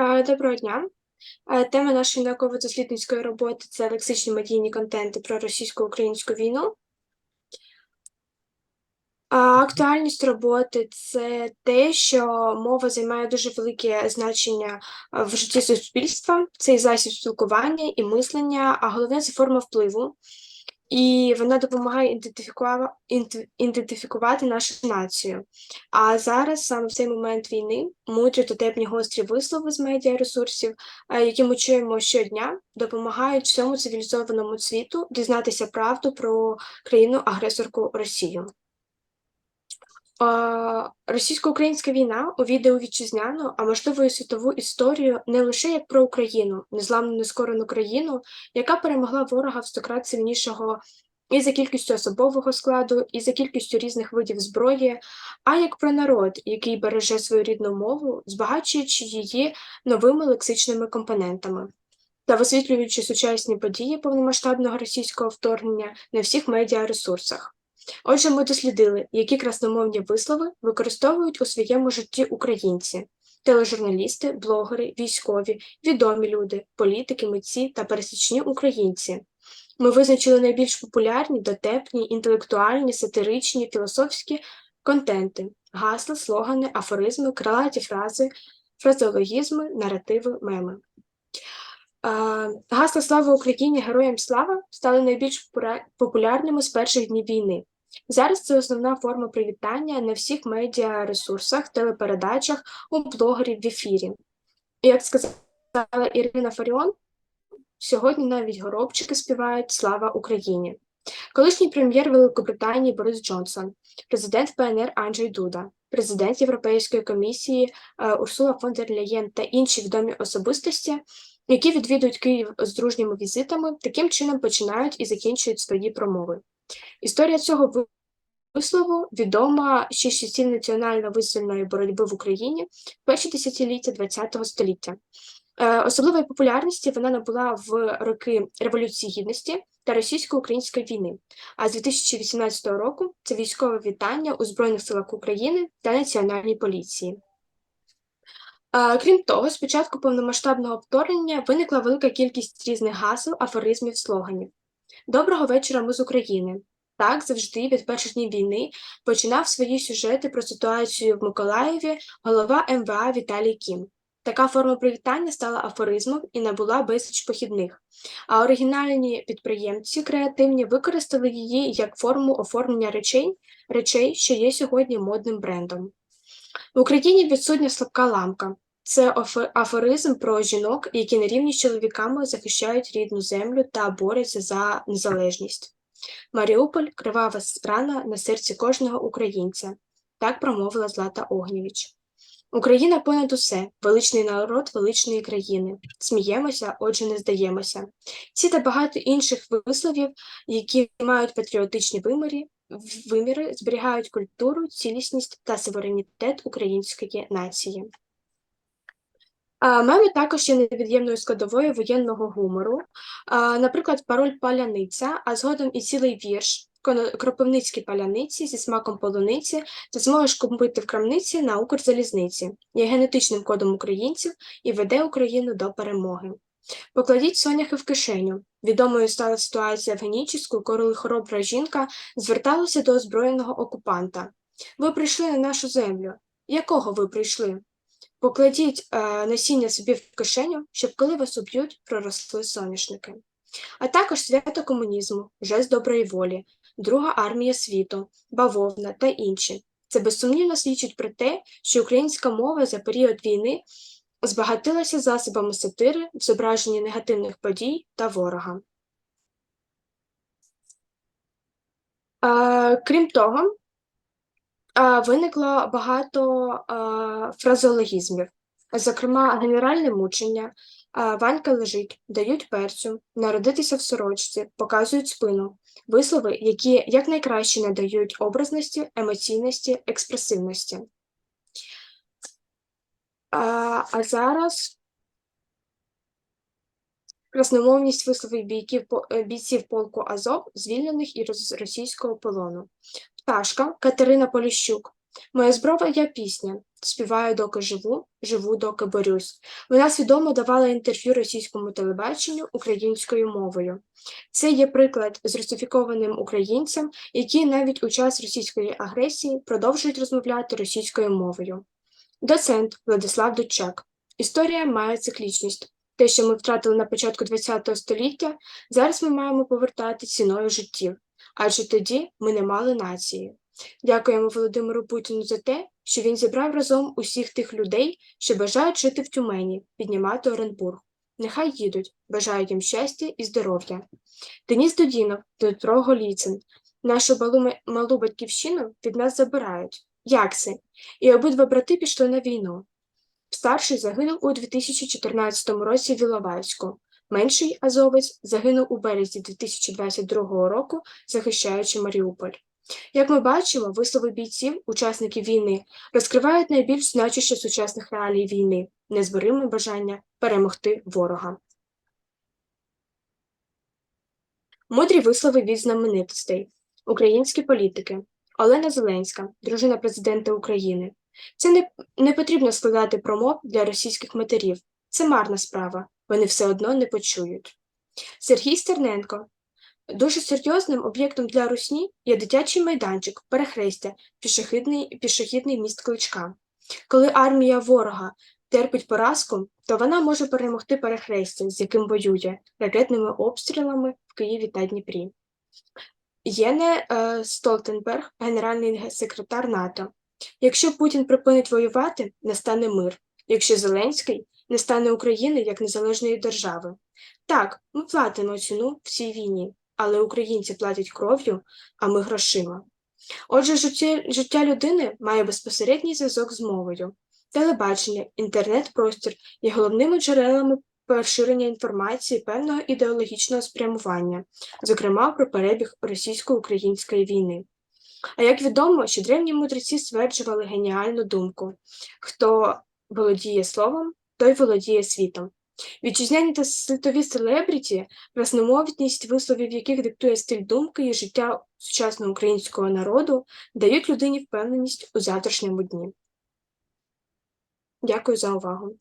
Доброго дня. Тема нашої науково-дослідницької роботи це лексичні медійні контенти про російсько-українську війну. Актуальність роботи це те, що мова займає дуже велике значення в житті суспільства. Це і засіб спілкування і мислення, а головне це форма впливу. І вона допомагає ідентифікува- ідентифікувати нашу націю. А зараз, саме в цей момент війни, мудрі дотепні гострі вислови з медіаресурсів, е, які ми чуємо щодня, допомагають всьому цивілізованому світу дізнатися правду про країну-агресорку Росію. Російсько-українська війна увійде у вітчизняну, а можливо і світову історію не лише як про Україну, незламну нескорену країну, яка перемогла ворога в стократ сильнішого і за кількістю особового складу, і за кількістю різних видів зброї, а як про народ, який береже свою рідну мову, збагачуючи її новими лексичними компонентами. Та висвітлюючи сучасні події повномасштабного російського вторгнення на всіх медіаресурсах. Отже, ми дослідили, які красномовні вислови використовують у своєму житті українці, тележурналісти, блогери, військові, відомі люди, політики, митці та пересічні українці. Ми визначили найбільш популярні, дотепні, інтелектуальні, сатиричні, філософські контенти, гасла, слогани, афоризми, крилаті фрази, фразеологізми, наративи, меми. Е, Гасла Слава Україні! Героям слава стали найбільш популярними з перших днів війни. Зараз це основна форма привітання на всіх медіаресурсах, телепередачах, у блогерів в ефірі. Як сказала Ірина Фаріон, сьогодні навіть горобчики співають Слава Україні. Колишній прем'єр Великобританії Борис Джонсон, президент ПНР Анджей Дуда, президент Європейської комісії е, Урсула фон дер Ляєн та інші відомі особистості, які відвідують Київ з дружніми візитами, таким чином починають і закінчують свої промови. Історія цього вислову відома ще з часів національно-визвольної боротьби в Україні в перші десятиліття ХХ століття. Е, Особливої популярності вона набула в роки Революції Гідності та російсько-української війни. А з 2018 року це військове вітання у Збройних силах України та Національній поліції. Е, Крім того, з початку повномасштабного вторгнення виникла велика кількість різних гасел, афоризмів, слоганів. Доброго вечора, ми з України. Так, завжди від перших днів війни починав свої сюжети про ситуацію в Миколаєві голова МВА Віталій Кім. Така форма привітання стала афоризмом і набула безліч похідних, а оригінальні підприємці креативні використали її як форму оформлення речей, речей, що є сьогодні модним брендом. В Україні відсутня слабка ламка. Це афоризм про жінок, які на рівні з чоловіками захищають рідну землю та борються за незалежність. Маріуполь кривава рана на серці кожного українця. Так промовила Злата Огнєвіч. Україна понад усе, величний народ величної країни. Сміємося, отже, не здаємося. Ці та багато інших висловів, які мають патріотичні виміри, виміри, зберігають культуру, цілісність та суверенітет української нації. Меми також є невід'ємною складовою воєнного гумору. Наприклад, пароль паляниця, а згодом і цілий вірш «Коно- Кропивницькі паляниці зі смаком полуниці та зможеш купити в крамниці на Укрзалізниці, є генетичним кодом українців і веде Україну до перемоги. Покладіть соняхи в кишеню. Відомою стала ситуація в Генічіську, коли хоробра жінка зверталася до озброєного окупанта. Ви прийшли на нашу землю. Якого ви прийшли? Покладіть е, насіння собі в кишеню, щоб коли вас уб'ють, проросли соняшники. А також свято комунізму, жест доброї волі, Друга армія світу, бавовна та інші. Це безсумнівно свідчить про те, що українська мова за період війни збагатилася засобами сатири в зображенні негативних подій та ворога. Е, крім того, виникло багато фразеологізмів, зокрема, генеральне мучення, Ванька лежить, дають перцю, народитися в сорочці, показують спину, вислови, які якнайкраще надають образності, емоційності, експресивності. А, а зараз красномовність висловів бійків, бійців полку Азов, звільнених із російського полону. Пташка Катерина Поліщук. Моя зброва я пісня. співаю, доки живу, живу, доки борюсь. Вона свідомо давала інтерв'ю російському телебаченню українською мовою. Це є приклад з русифікованим українцем, які навіть у час російської агресії продовжують розмовляти російською мовою. Доцент Владислав Дудчак. Історія має циклічність. Те, що ми втратили на початку ХХ століття, зараз ми маємо повертати ціною життів, адже тоді ми не мали нації. Дякуємо Володимиру Путіну за те, що він зібрав разом усіх тих людей, що бажають жити в Тюмені, піднімати Оренбург. Нехай їдуть, бажаю їм щастя і здоров'я. Деніс Дудінов, Дмитро Голіцин. Нашу малу, малу батьківщину від нас забирають. Як це? І обидва брати пішли на війну. Старший загинув у 2014 році в Іловайську. Менший азовець загинув у березні 2022 року, захищаючи Маріуполь. Як ми бачимо, вислови бійців, учасників війни, розкривають найбільш значуще сучасних реалій війни, незбориме бажання перемогти ворога. Мудрі вислови від знаменитостей. Українські політики. Олена Зеленська, дружина президента України. Це не, не потрібно складати промов для російських матерів. Це марна справа, вони все одно не почують. Сергій Стерненко. Дуже серйозним об'єктом для русні є дитячий майданчик, перехрестя, пішохідний, пішохідний міст кличка. Коли армія ворога терпить поразку, то вона може перемогти перехрестя, з яким воює ракетними обстрілами в Києві та Дніпрі. Єне е, Столтенберг, генеральний секретар НАТО. Якщо Путін припинить воювати, настане мир. Якщо Зеленський не стане України як незалежної держави. Так, ми платимо ціну в цій війні, але українці платять кров'ю, а ми грошима. Отже, життя, життя людини має безпосередній зв'язок з мовою. Телебачення, інтернет-простір є головними джерелами поширення інформації певного ідеологічного спрямування, зокрема про перебіг російсько-української війни. А як відомо, що древні мудреці стверджували геніальну думку хто володіє словом, той володіє світом. Вітчизняні та світові селебріті, красномовність висловів яких диктує стиль думки і життя сучасного українського народу, дають людині впевненість у завтрашньому дні. Дякую за увагу.